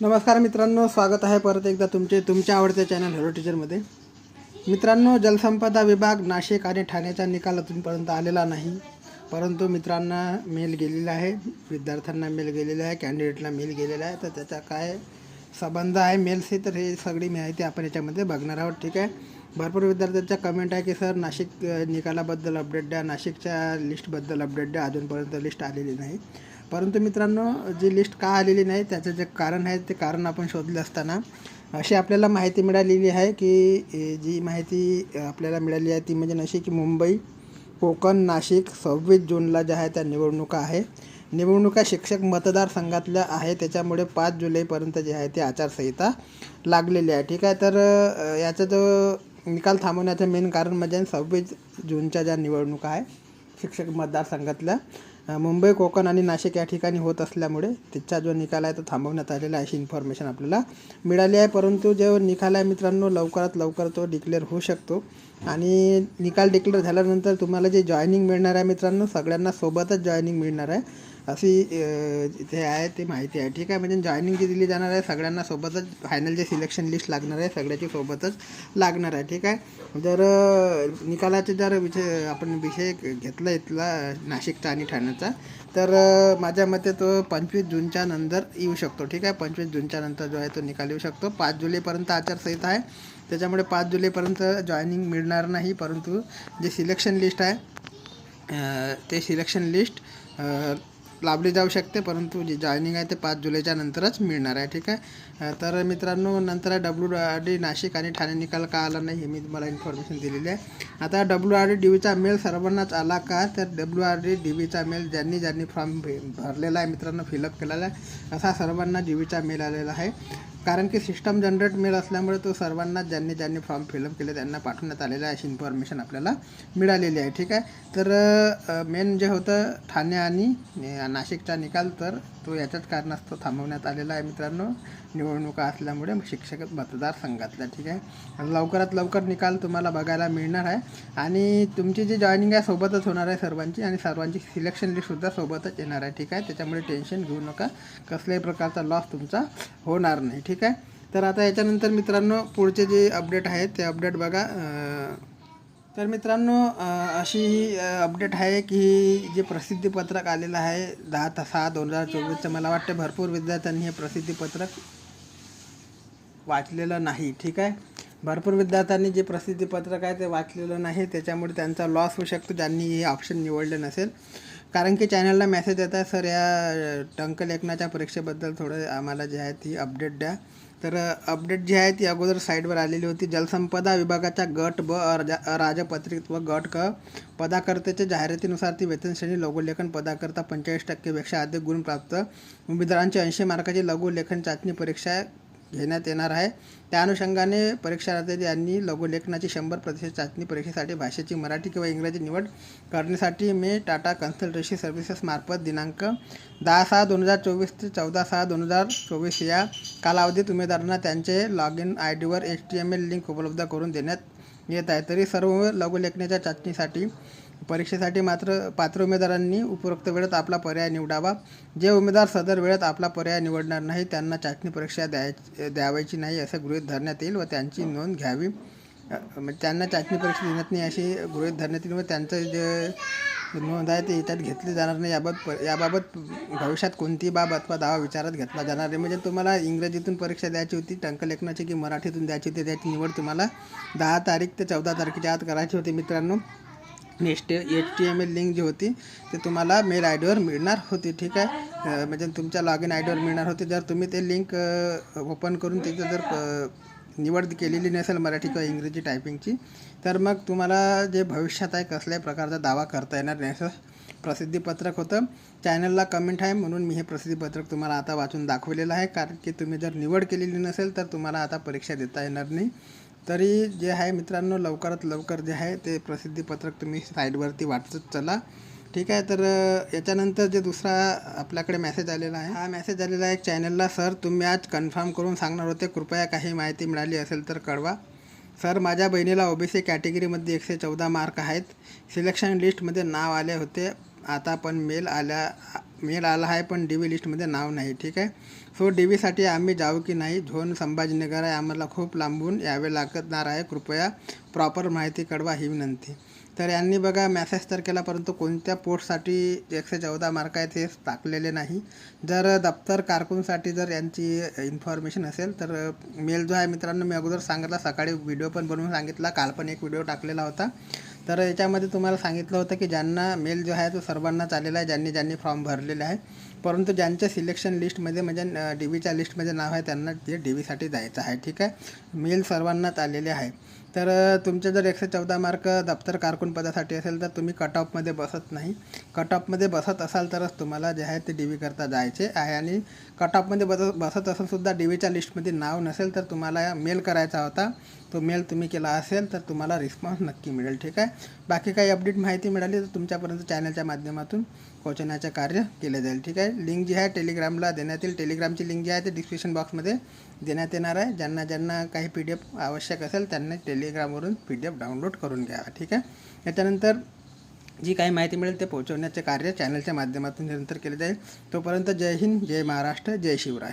नमस्कार मित्रांनो स्वागत आहे परत एकदा तुमचे तुमच्या आवडत्या चॅनल हॅलो टीचरमध्ये मित्रांनो जलसंपदा विभाग नाशिक आणि ठाण्याचा निकाल अजूनपर्यंत आलेला नाही परंतु मित्रांना मेल गेलेला आहे विद्यार्थ्यांना मेल गेलेला आहे कॅन्डिडेटला मेल गेलेला आहे तर त्याचा काय संबंध आहे मेलशी तर हे सगळी माहिती आपण याच्यामध्ये बघणार आहोत ठीक आहे? भरपूर विद्यार्थ्यांच्या कमेंट आहे की सर नाशिक निकालाबद्दल अपडेट द्या नाशिकच्या लिस्टबद्दल अपडेट द्या अजूनपर्यंत लिस्ट आलेली नाही. परंतु मित्रांनो जी लिस्ट का आलेली नाही त्याचं जे कारण आहे ते कारण आपण शोधले असताना अशी आपल्याला माहिती मिळालेली आहे की जी माहिती आपल्याला मिळाली आहे ती म्हणजे अशी की मुंबई कोकण नाशिक सव्वीस जूनला ज्या आहे त्या निवडणुका आहे. निवडणुका शिक्षक मतदारसंघातल्या आहे त्याच्यामुळे पाच जुलैपर्यंत जे आहे ती आचारसंहिता लागलेली आहे. ठीक आहे तर याचा जो निकाल थांबवण्याचं मेन कारण म्हणजे सव्वीस जूनच्या ज्या निवडणुका आहे शिक्षक मतदारसंघातल्या मुंबई कोकण आणि नाशिक या ठिकाणी होत असल्यामुळे तिचा जो निकाल आहे तो थांबवण्यात आलेला आहे अशी इन्फॉर्मेशन आपल्याला मिळाली आहे. परंतु जो निकाल आहे मित्रांनो लवकरात लवकर तो डिक्लेअर होऊ शकतो. आणि निकाल डिक्लेअर झाल्यानंतर तुम्हाला जे जॉईनिंग मिळणार आहे मित्रांनो सगळ्यांना सोबतच जॉईनिंग मिळणार आहे. अशी ते आहे ते माहिती आहे. ठीक आहे म्हणजे जॉईनिंग जी दिली जाणार आहे सगळ्यांना सोबतच फायनल जे सिलेक्शन लिस्ट लागणार आहे सगळ्याची सोबतच लागणार आहे. ठीक आहे? जर निकालाचे जर विषय आपण विषय घेतला इथला नाशिकचा आणि ठाण्याचा तर माझ्या मते तो पंचवीस जूनच्या नंतर येऊ शकतो. ठीक आहे? पंचवीस जूनच्या नंतर जो आहे तो निकाल येऊ शकतो. पाच जुलैपर्यंत आचारसंहिता आहे. त्याच्यामुळे पाच जुलैपर्यंत जॉईनिंग मिळणार नाही परंतु जे सिलेक्शन लिस्ट आहे ते सिलेक्शन लिस्ट लाभली जाऊ शकते परंतु जे जॉईनिंग आहे ते पाच जुलैच्या नंतरच मिळणार आहे ठीक आहे? तर मित्रांनो नंतर डब्ल्यू आर डी नाशिक आणि ठाणे निकाल का आला नाही हे मी तुम्हाला इन्फॉर्मेशन दिलेली आहे. आता डब्ल्यू आर डी डी व्हीचा मेल सर्वांनाच आला का? तर डब्ल्यू आर डी डी व्हीचा मेल ज्यांनी ज्यांनी फॉर्म भरलेला आहे मित्रांनो फिलअप केलेला आहे असा सर्वांना डी वीचा मेल आलेला आहे. कारण की सिस्टम जनरेट मेल असल्यामुळे तो सर्वांना ज्यांनी ज्यांनी फॉर्म फिलअप केले त्यांना पाठवण्यात आलेला आहे अशी इन्फॉर्मेशन आपल्याला मिळालेली आहे. ठीक आहे? तर मेन जे होतं ठाणे आणि नाशिकचा निकाल तर तो याच्याच कारणास्तव थांबवण्यात आलेला आहे मित्रांनो. निवडणुका असल्यामुळे शिक्षक मतदारसंघातल्या ठीक आहे? लवकरात लवकर निकाल तुम्हाला बघायला मिळणार आहे. आणि तुमची जी जॉईनिंग आहे सोबतच होणार आहे सर्वांची आणि सर्वांची सिलेक्शन लिस्टसुद्धा सोबतच येणार आहे. ठीक आहे? त्याच्यामुळे टेन्शन घेऊ नका. कसल्याही प्रकारचा लॉस तुमचा होणार नाही. ठीक ठीक आहे? तर आता याच्यानंतर मित्रांनो पुढचे जे अपडेट आहेत ते अपडेट बघा. तर मित्रांनो अशी ही अपडेट आहे की जे प्रसिद्धीपत्रक आलेलं आहे दहा ता सहा दोन हजार चोवीसचं मला वाटतं भरपूर विद्यार्थ्यांनी हे प्रसिद्धीपत्रक वाचलेलं नाही ठीक आहे? भरपूर विद्यार्थ्यांनी जे प्रसिद्धीपत्रक आहे ते वाचलेलं नाही त्याच्यामुळे त्यांचा लॉस होऊ शकतो ज्यांनी हे ऑप्शन निवडले नसेल. कारण की चॅनलला मेसेज येत आहे सर या टंकलेखनाच्या परीक्षेबद्दल थोडं आम्हाला जे आहे ती अपडेट द्या. तर अपडेट जी आहे ती अगोदर साईडवर आलेली होती. जलसंपदा विभागाच्या गट ब अर्जा राजपत्रित व गट क पदाकर्त्याच्या जाहिरातीनुसार ती वेतनश्रेणी लघुलेखन पदाकरता पंचेचाळीस टक्केपेक्षा अधिक गुण प्राप्त. उमेदवारांची ऐंशी मार्काची लघुलेखन चाचणी परीक्षा घेण्यात येणार आहे. त्या अनुषंगाने परीक्षार्थी यांनी लघुलेखनाची शंभर प्रतिशत चाचणी परीक्षेसाठी भाषेची मराठी किंवा इंग्रजी निवड करण्यासाठी मी टाटा कन्सल्टन्सी सर्व्हिसेसमार्फत दिनांक दहा सहा दोन हजार चोवीस ते चौदा सहा दोन हजार चोवीस या कालावधीत उमेदवारांना त्यांचे लॉग इन आय डीवर H T M L link उपलब्ध करून देण्यात येत आहे. तरी सर्व लघुलेखनाच्या चाचणीसाठी परीक्षेसाठी मात्र पात्र उमेदवारांनी उपरोक्त वेळेत आपला पर्याय निवडावा. जे उमेदवार सदर वेळेत आपला पर्याय निवडणार नाही त्यांना चाचणी परीक्षा द्याय द्यावायची नाही असं गृहीत धरण्यात येईल व त्यांची नोंद घ्यावी. म्हणजे त्यांना चाचणी परीक्षा देण्यात नाही अशी गृहित धरण्यात येईल व त्यांचं जे नोंद आहे ते याच्यात घेतली जाणार नाही. याबाबत याबाबत भविष्यात कोणती बाब अथवा दावा विचारात घेतला जाणार नाही. म्हणजे तुम्हाला इंग्रजीतून परीक्षा द्यायची होती टंकलेखनाची की मराठीतून द्यायची होती त्याची निवड तुम्हाला दहा तारीख ते चौदा तारखेच्या आत करायची होती मित्रांनो. Next H T M L link जी होती ते तुम्हाला मेल आय डीवर मिळणार होती ठीक आहे? म्हणजे तुमच्या लॉग इन आय डीवर मिळणार होती. जर तुम्ही ते लिंक ओपन करून तिथं जर निवड केलेली नसेल मराठी किंवा इंग्रजी टायपिंगची तर मग तुम्हाला जे भविष्यात आहे कसल्याही प्रकारचा दावा करता येणार नाही असं प्रसिद्धीपत्रक होतं. चॅनलला कमेंट आहे म्हणून मी हे प्रसिद्धीपत्रक तुम्हाला आता वाचून दाखवलेलं आहे. कारण की तुम्ही जर निवड केलेली नसेल तर तुम्हाला आता परीक्षा देता येणार नाही. तरी जे आहे मित्रांनो लवकरात लवकर जे आहे ते प्रसिद्धीपत्रक तुम्ही साईडवरती वाटत चला. ठीक आहे तर याच्यानंतर जे दुसरा आपल्याकडे मेसेज आलेला आहे हा मेसेज आलेला आहे चॅनलला सर तुम्ही आज कन्फर्म करून सांगणार होते कृपया काही माहिती मिळाली असेल तर कळवा. सर माझ्या बहिणीला ओबीसी कॅटेगरीमध्ये एकशे चौदा मार्क आहेत. सिलेक्शन लिस्टमध्ये नाव आले होते. आता पण मेल आल्या मेल आला आहे पण डी व्ही लिस्टमध्ये नाव नाही ठीक आहे? सो डी व्हीसाठी आम्ही जाऊ की नाही झोन संभाजीनगर आहे आम्हाला खूप लांबून यावे लागणार आहे कृपया प्रॉपर माहिती कळवा ही विनंती. तर यांनी बघा मॅसेज तर केला परंतु कोणत्या पोस्टसाठी एकशे चौदा मार्क आहेत हे टाकलेले नाही. जर दप्तर कारकूनसाठी जर यांची इन्फॉर्मेशन असेल तर मेल जो आहे मित्रांनो मी अगोदर सांगितला सकाळी व्हिडिओ पण बनवून सांगितला काल पण एक व्हिडिओ टाकलेला होता. तर याच्यामध्ये तुम्हाला सांगितलं होतं की ज्यांना मेल जो आहे तो सर्वांनाच आलेला आहे ज्यांनी ज्यांनी फॉर्म भरलेले आहे. परंतु ज्यांच्या सिलेक्शन लिस्टमध्ये म्हणजे डी व्हीच्या लिस्टमध्ये नाव आहे त्यांना ते डी व्हीसाठी जायचं आहे ठीक आहे? मेल सर्वांनाच आलेले आहे. तर तुमचे जर एकशे चौदा मार्क दप्तर कारकून पदासाठी असेल तर तुम्ही कट ऑफमध्ये बसत नाही. कट ऑफमध्ये बसत असाल तरच तुम्हाला जे आहे ते डी व्ही करता जायचे आहे. आणि कट ऑफमध्ये बस बसत असून सुद्धा डी व्हीच्या लिस्टमध्ये नाव नसेल तर तुम्हाला मेल करायचा होता. तो मेल तुम्ही केला असेल तर तुम्हाला रिस्पॉन्स नक्की मिळेल ठीक आहे? बाकी काही अपडेट माहिती मिळाली तर तुमच्यापर्यंत चॅनलच्या माध्यमातून पोहोचवण्याचे कार्य केले जाईल ठीक आहे? लिंक जी आहे टेलिग्रामला देण्यात येईल. टेलिग्रामची लिंक जी आहे ते डिस्क्रिप्शन बॉक्समध्ये देण्यात येणार आहे. ज्यांना ज्यांना काही पी डी एफ आवश्यक असेल त्यांनी टेलिग्रामवरून पी डी एफ डाउनलोड करून घ्या ठीक आहे? याच्यानंतर जी काही माहिती मिळेल ते पोहोचवण्याचे कार्य चॅनलच्या माध्यमातून निरंतर केले जाईल. तोपर्यंत जय हिंद जय महाराष्ट्र जय शिवराय.